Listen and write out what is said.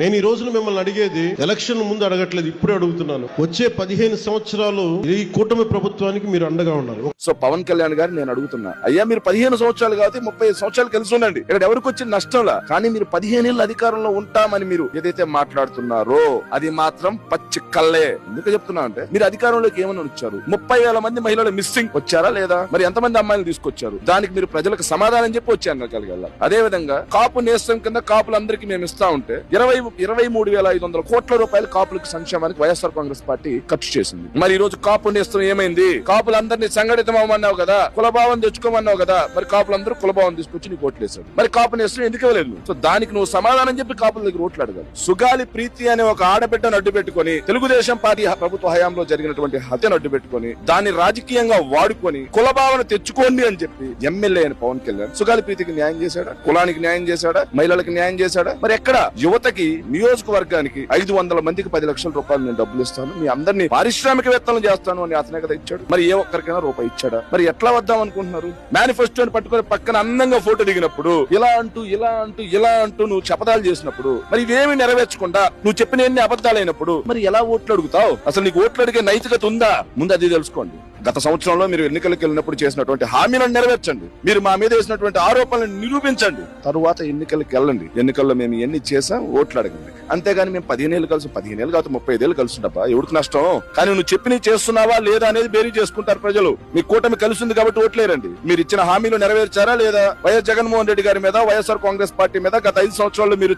నేను ఈ రోజున మిమ్మల్ని అడిగేది ఎలక్షన్ ముందు అడగట్లేదు ఇప్పుడే అడుగుతున్నాను. వచ్చే పదిహేను సంవత్సరాలు ఈ కూటమి ప్రభుత్వానికి మీరు అండగా ఉన్నారు. సో పవన్ కళ్యాణ్ గారు నేను అడుగుతున్నా అయ్యా మీరు పదిహేను సంవత్సరాలు కాబట్టి ముప్పై సంవత్సరాలు కలిసి ఉండండి. ఇక్కడ ఎవరికి వచ్చిన నష్టంలా కానీ మీరు పదిహేను ఏళ్ళు అధికారంలో ఉంటామని మీరు ఏదైతే మాట్లాడుతున్నారో అది మాత్రం పచ్చి కళ్ళే. ఎందుకు చెప్తున్నా అంటే మీరు అధికారంలోకి ఏమని వచ్చారు? ముప్పై వేల మంది మహిళలు మిస్సింగ్ వచ్చారా లేదా? మరి ఎంతమంది అమ్మాయిలు తీసుకొచ్చారు? దానికి మీరు ప్రజలకు సమాధానం చెప్పి వచ్చారు కలిగల అదే విధంగా కాపు నేస్తం కింద కాపులందరికీ మేము ఇస్తా ఉంటే ఇరవై ఇరవై మూడు వేల ఐదు వందల కోట్ల రూపాయలు కాపులకు సంక్షేమానికి వైఎస్ఆర్ కాంగ్రెస్ పార్టీ ఖర్చు చేసింది. మరి ఈ రోజు కాపు నేస్తం ఏమైంది? కాపులందరినీ సంఘటితం అవ్వమన్నావు కదా? కులభావం తెచ్చుకోమన్నావు కదా? మరి కాపులందరూ కులభావం తీసుకొచ్చి నీకు ఓట్లేశారు మరి కాపు నేస్తం ఎందుకు ఇవ్వలేదు? సో దానికి నువ్వు సమాధానం చెప్పి కాపుల దగ్గర ఓట్లు అడగాలి. సుగాలి ప్రీతి అనే ఒక ఆడబిడ్డను అడ్డు పెట్టుకొని తెలుగుదేశం పార్టీ ప్రభుత్వ హయాంలో జరిగినటువంటి హత్యను అడ్డు పెట్టుకొని దాన్ని రాజకీయంగా వాడుకొని కులభావన తెచ్చుకోండి అని చెప్పి ఎమ్మెల్యే అని పవన్ కళ్యాణ్ సుగాలి ప్రీతికి న్యాయం చేశాడా? కులానికి న్యాయం చేశాడా? మహిళలకు న్యాయం చేశాడా? మరి ఎక్కడ? యువతకి నియోజకవర్గానికి ఐదు వందల మందికి పది లక్షల రూపాయలు నేను డబ్బులు ఇస్తాను. మీ అందరినీ పారిశ్రామికవేత్తలు చేస్తాను అని అతనే కదా ఇచ్చాడు. మరి ఏ ఒక్కరికైనా రూపాయి ఇచ్చాడా? మరి ఎట్లా వద్దాం అనుకుంటున్నారు? మేనిఫెస్టోని పట్టుకొని పక్కన అందంగా ఫోటో దిగినప్పుడు ఇలా అంటూ ఇలా అంటూ ఇలా అంటూ నువ్వు చపదాలు చేసినప్పుడు మరి ఇవేమి నెరవేర్చకుండా నువ్వు చెప్పిన ఎన్ని అబద్ధాలైనప్పుడు మరి ఎలా ఓట్లు అడుగుతావు? అసలు నీకు ఓట్లు అడిగే నైతికత ఉందా? ముందు అది తెలుసుకోండి. గత సంవత్సరంలో మీరు ఎన్నికలకు వెళ్ళినప్పుడు చేసినటువంటి హామీలను నెరవేర్చండి. మీరు మా మీద వేసినటువంటి ఆరోపణలను నిరూపించండి. తరువాత ఎన్నికలకు వెళ్ళండి. ఎన్నికల్లో మేము ఎన్ని చేసాం ఓట్లు అడగండి. అంతేగాని మేము పదిహేను కలిసి పదిహేను ఏళ్ళు కాదు ముప్పై ఐదేళ్ళు కలిసి ఉండబ్బా ఎవరికి నష్టం? కానీ నువ్వు చెప్పినవి చేస్తున్నావా లేదా అనేది బేరీ చేసుకుంటారు ప్రజలు. మీ కూటమి కలిసి ఉంది కాబట్టి ఓట్లేరండి మీరు ఇచ్చిన హామీలు నెరవేర్చారా లేదా? వైఎస్ జగన్మోహన్ రెడ్డి గారి మీద వైఎస్ఆర్ కాంగ్రెస్ పార్టీ మీద గత ఐదు సంవత్సరాల్లో మీరు